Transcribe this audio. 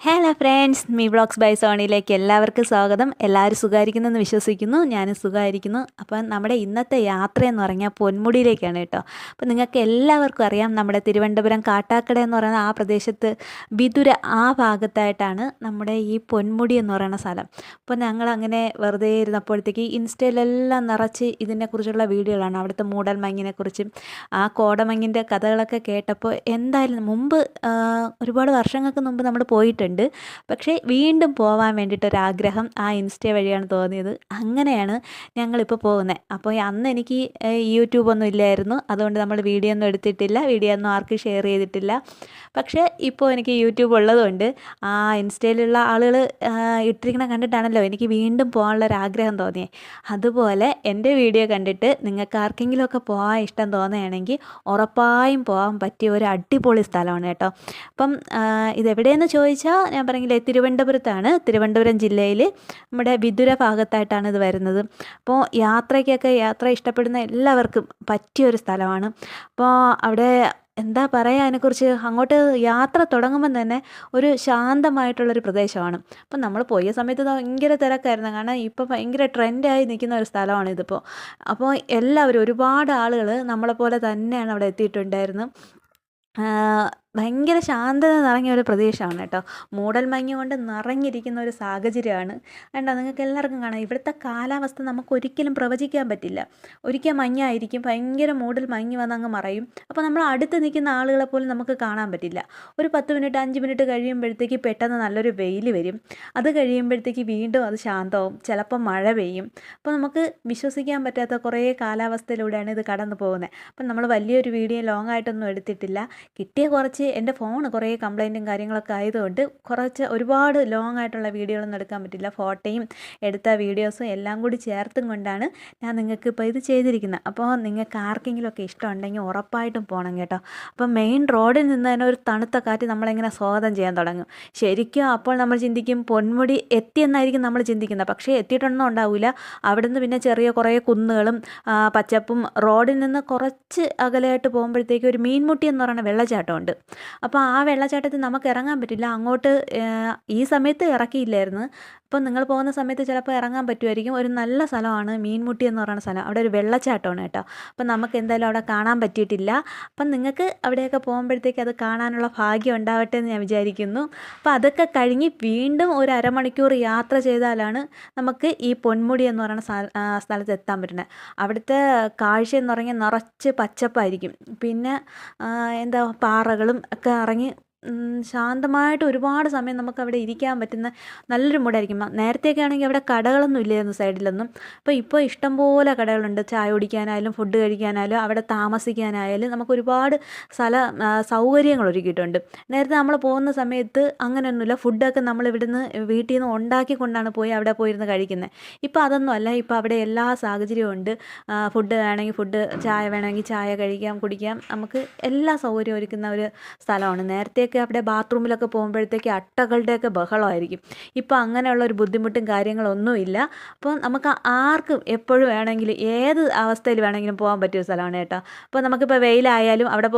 Hello friends me blogs by സോണിയിലേക്ക് എല്ലാവർക്കും സ്വാഗതം. എല്ലാവരും സുഖമായിരിക്കുന്നെന്ന് വിശ്വസിക്കുന്നു. ഞാനും സുഖമായിരിക്കുന്നു. അപ്പം നമ്മുടെ ഇന്നത്തെ യാത്ര എന്ന് പറഞ്ഞാൽ പൊന്മുടിയിലേക്കാണ് കേട്ടോ. അപ്പം നിങ്ങൾക്ക് എല്ലാവർക്കും അറിയാം നമ്മുടെ തിരുവനന്തപുരം കാട്ടാക്കട എന്ന് പറയുന്ന ആ പ്രദേശത്ത് വിതുര ആ ഭാഗത്തായിട്ടാണ് നമ്മുടെ ഈ പൊന്മുടി എന്ന് പറയുന്ന സ്ഥലം. അപ്പോൾ ഞങ്ങൾ അങ്ങനെ വെറുതെ ഇരുന്നപ്പോഴത്തേക്ക് ഇൻസ്റ്റയിലെല്ലാം നിറച്ച് ഇതിനെക്കുറിച്ചുള്ള വീഡിയോകളാണ്. അവിടുത്തെ മൂടൽമഞ്ഞിനെക്കുറിച്ചും ആ കോടമഞ്ഞിന്റെ കഥകളൊക്കെ കേട്ടപ്പോൾ എന്തായാലും മുമ്പ് ഒരുപാട് വർഷങ്ങൾക്ക് മുമ്പ് നമ്മൾ പോയിട്ടുണ്ട് പക്ഷേ വീണ്ടും പോകാൻ വേണ്ടിയിട്ടൊരാഗ്രഹം ആ ഇൻസ്റ്റ വഴിയാണ് തോന്നിയത്. അങ്ങനെയാണ് ഞങ്ങളിപ്പോൾ പോകുന്നത് അപ്പോൾ അന്ന് എനിക്ക് യൂട്യൂബ് യൂട്യൂബൊന്നും ഇല്ലായിരുന്നു. അതുകൊണ്ട് നമ്മൾ വീഡിയോ ഒന്നും എടുത്തിട്ടില്ല. വീഡിയോ ഒന്നും ആർക്കും ഷെയർ ചെയ്തിട്ടില്ല. പക്ഷേ ഇപ്പോൾ എനിക്ക് യൂട്യൂബ് ഉള്ളതുകൊണ്ട് ആ ഇൻസ്റ്റയിലുള്ള ആളുകൾ ഇട്ടിരിക്കണ കണ്ടിട്ടാണല്ലോ എനിക്ക് വീണ്ടും പോകാനുള്ള ഒരു ആഗ്രഹം തോന്നിയത് അതുപോലെ എന്റെ വീഡിയോ കണ്ടിട്ട് നിങ്ങൾക്ക് ആർക്കെങ്കിലുമൊക്കെ പോകാൻ ഇഷ്ടം തോന്നുകയാണെങ്കിൽ ഉറപ്പായും പോകാൻ പറ്റിയ ഒരു അടിപൊളി സ്ഥലമാണ് കേട്ടോ. അപ്പം ഇതെവിടെയെന്ന് ചോദിച്ചാൽ ഞാൻ പറഞ്ഞില്ല തിരുവനന്തപുരത്താണ്. തിരുവനന്തപുരം ജില്ലയിൽ നമ്മുടെ വിതുര ഭാഗത്തായിട്ടാണ് ഇത് വരുന്നത്. അപ്പോൾ യാത്രയ്ക്കൊക്കെ യാത്ര ഇഷ്ടപ്പെടുന്ന എല്ലാവർക്കും പറ്റിയൊരു സ്ഥലമാണ്. അപ്പോൾ അവിടെ എന്താ പറയുക അതിനെക്കുറിച്ച് അങ്ങോട്ട് യാത്ര തുടങ്ങുമ്പം തന്നെ ഒരു ശാന്തമായിട്ടുള്ളൊരു പ്രദേശമാണ്. അപ്പം നമ്മൾ പോയ സമയത്ത് ഭയങ്കര തിരക്കായിരുന്നു. കാരണം ഇപ്പോൾ ഭയങ്കര ട്രെൻഡായി നിൽക്കുന്ന ഒരു സ്ഥലമാണ് ഇതിപ്പോൾ അപ്പോൾ എല്ലാവരും ഒരുപാട് ആളുകൾ നമ്മളെപ്പോലെ തന്നെയാണ് അവിടെ എത്തിയിട്ടുണ്ടായിരുന്നു ആ, ഭയങ്കര ശാന്തത നിറഞ്ഞ ഒരു പ്രദേശമാണ് കേട്ടോ. മൂടൽമഞ്ഞ് കൊണ്ട് നിറഞ്ഞിരിക്കുന്ന ഒരു സാഹചര്യമാണ്. കണ്ടോ നിങ്ങൾക്ക് എല്ലാവർക്കും കാണാം. ഇവിടുത്തെ കാലാവസ്ഥ നമുക്ക് ഒരിക്കലും പ്രവചിക്കാൻ പറ്റില്ല. ഒരിക്കൽ മഞ്ഞായിരിക്കും ഭയങ്കര മൂടൽ മഞ്ഞ് വന്ന് അങ്ങ് മറയും. അപ്പോൾ നമ്മൾ അടുത്ത് നിൽക്കുന്ന ആളുകളെ പോലും നമുക്ക് കാണാൻ പറ്റില്ല. ഒരു പത്ത് മിനിറ്റ് അഞ്ച് മിനിറ്റ് കഴിയുമ്പോഴത്തേക്ക് പെട്ടെന്ന് നല്ലൊരു വെയിൽ വരും. അത് കഴിയുമ്പോഴത്തേക്ക് വീണ്ടും അത് ശാന്തവും ചിലപ്പോൾ മഴ പെയ്യും. അപ്പോൾ നമുക്ക് വിശ്വസിക്കാൻ പറ്റാത്ത കുറേ കാലാവസ്ഥയിലൂടെയാണ് ഇത് കടന്നു പോകുന്നത് അപ്പം നമ്മൾ വലിയൊരു വീഡിയോ ലോങ് ആയിട്ടൊന്നും എടുത്തിട്ടില്ല. കിട്ടിയ കുറച്ച് എന്റെ ഫോൺ കുറേ കംപ്ലൈന്റും കാര്യങ്ങളൊക്കെ ആയതുകൊണ്ട് കുറച്ച് ഒരുപാട് ലോങ് ആയിട്ടുള്ള വീഡിയോകളൊന്നും എടുക്കാൻ പറ്റില്ല. ഫോട്ടോയും എടുത്ത വീഡിയോസും എല്ലാം കൂടി ചേർത്തും കൊണ്ടാണ് ഞാൻ നിങ്ങൾക്ക് ഇപ്പോൾ ഇത് ചെയ്തിരിക്കുന്നത്. അപ്പോൾ നിങ്ങൾക്ക് ആർക്കെങ്കിലുമൊക്കെ ഇഷ്ടമുണ്ടെങ്കിൽ ഉറപ്പായിട്ടും പോകണം കേട്ടോ. അപ്പോൾ മെയിൻ റോഡിൽ നിന്ന് തന്നെ ഒരു തണുത്ത കാറ്റ് നമ്മളിങ്ങനെ സ്വാഗതം ചെയ്യാൻ തുടങ്ങും. ശരിക്കും അപ്പോൾ നമ്മൾ ചിന്തിക്കും പൊന്മുടി എത്തിയെന്നായിരിക്കും നമ്മൾ ചിന്തിക്കുന്നത്. പക്ഷേ എത്തിയിട്ടൊന്നും ഉണ്ടാവില്ല. അവിടുന്ന് പിന്നെ ചെറിയ കുറേ കുന്നുകളും പച്ചപ്പും റോഡിൽ നിന്ന് കുറച്ച് അകലെയായിട്ട് പോകുമ്പോഴത്തേക്ക് ഒരു മീൻമുട്ടി എന്ന് പറയുന്ന വെള്ളച്ചാട്ടമുണ്ട്. അപ്പോൾ ആ വെള്ളച്ചാട്ടത്തിൽ നമുക്ക് ഇറങ്ങാൻ പറ്റില്ല. അങ്ങോട്ട് ഈ സമയത്ത് ഇറക്കിയില്ലായിരുന്നു. അപ്പോൾ നിങ്ങൾ പോകുന്ന സമയത്ത് ചിലപ്പോൾ ഇറങ്ങാൻ പറ്റുമായിരിക്കും. ഒരു നല്ല സ്ഥലമാണ്. മീൻമുട്ടി എന്ന് പറയുന്ന സ്ഥലം. അവിടെ ഒരു വെള്ളച്ചാട്ടമാണ് കേട്ടോ. അപ്പം നമുക്ക് എന്തായാലും അവിടെ കാണാൻ പറ്റിയിട്ടില്ല. അപ്പം നിങ്ങൾക്ക് അവിടെയൊക്കെ പോകുമ്പോഴത്തേക്ക് അത് കാണാനുള്ള ഭാഗ്യം ഉണ്ടാവട്ടെ എന്ന് ഞാൻ വിചാരിക്കുന്നു. അപ്പോൾ അതൊക്കെ കഴിഞ്ഞ് വീണ്ടും ഒരു അരമണിക്കൂർ യാത്ര ചെയ്താലാണ് നമുക്ക് ഈ പൊന്മുടി എന്ന് പറയുന്ന സ്ഥല- സ്ഥലത്ത് എത്താൻ പറ്റുന്നത്. അവിടുത്തെ കാഴ്ച എന്ന് പറഞ്ഞാൽ നിറച്ച് പച്ചപ്പായിരിക്കും. പിന്നെ എന്താ പാറകളും ഒക്കെ ഇറങ്ങി ശാന്തമായിട്ട് ഒരുപാട് സമയം നമുക്ക് അവിടെ ഇരിക്കാൻ പറ്റുന്ന നല്ലൊരു മൂടായിരിക്കും നേരത്തെയൊക്കെ ആണെങ്കിൽ അവിടെ കടകളൊന്നും ഇല്ലായിരുന്നു സൈഡിലൊന്നും. അപ്പോൾ ഇപ്പോൾ ഇഷ്ടംപോലെ കടകളുണ്ട്. ചായ കുടിക്കാനായാലും ഫുഡ് കഴിക്കാനായാലും അവിടെ താമസിക്കാനായാലും നമുക്ക് ഒരുപാട് സ്ഥല സൗകര്യങ്ങൾ ഒരുക്കിയിട്ടുണ്ട്. നേരത്തെ നമ്മൾ പോകുന്ന സമയത്ത് അങ്ങനെയൊന്നുമില്ല. ഫുഡൊക്കെ നമ്മൾ ഇവിടുന്ന് വീട്ടിൽ നിന്ന് ഉണ്ടാക്കിക്കൊണ്ടാണ് പോയി അവിടെ പോയിരുന്ന് കഴിക്കുന്നത്. ഇപ്പോൾ അതൊന്നും അല്ല. ഇപ്പോൾ അവിടെ എല്ലാ സാഹചര്യവും ഉണ്ട്. ഫുഡ് വേണമെങ്കിൽ ഫുഡ് ചായ വേണമെങ്കിൽ ചായ കഴിക്കാം കുടിക്കാം. നമുക്ക് എല്ലാ സൗകര്യവും ഒരുക്കുന്ന ഒരു സ്ഥലമാണ്. നേരത്തെയൊക്കെ അവിടെ ബാത്റൂമിലൊക്കെ പോകുമ്പോഴത്തേക്ക് അട്ടകളുടെയൊക്കെ ബഹളമായിരിക്കും. ഇപ്പോൾ അങ്ങനെയുള്ള ഒരു ബുദ്ധിമുട്ടും കാര്യങ്ങളൊന്നുമില്ല അപ്പോൾ നമുക്ക് ആർക്കും എപ്പോഴും വേണമെങ്കിലും ഏത് അവസ്ഥയിൽ വേണമെങ്കിലും പോകാൻ പറ്റിയ സ്ഥലമാണ് കേട്ടോ. അപ്പോൾ നമുക്കിപ്പോൾ വെയിലായാലും അവിടെ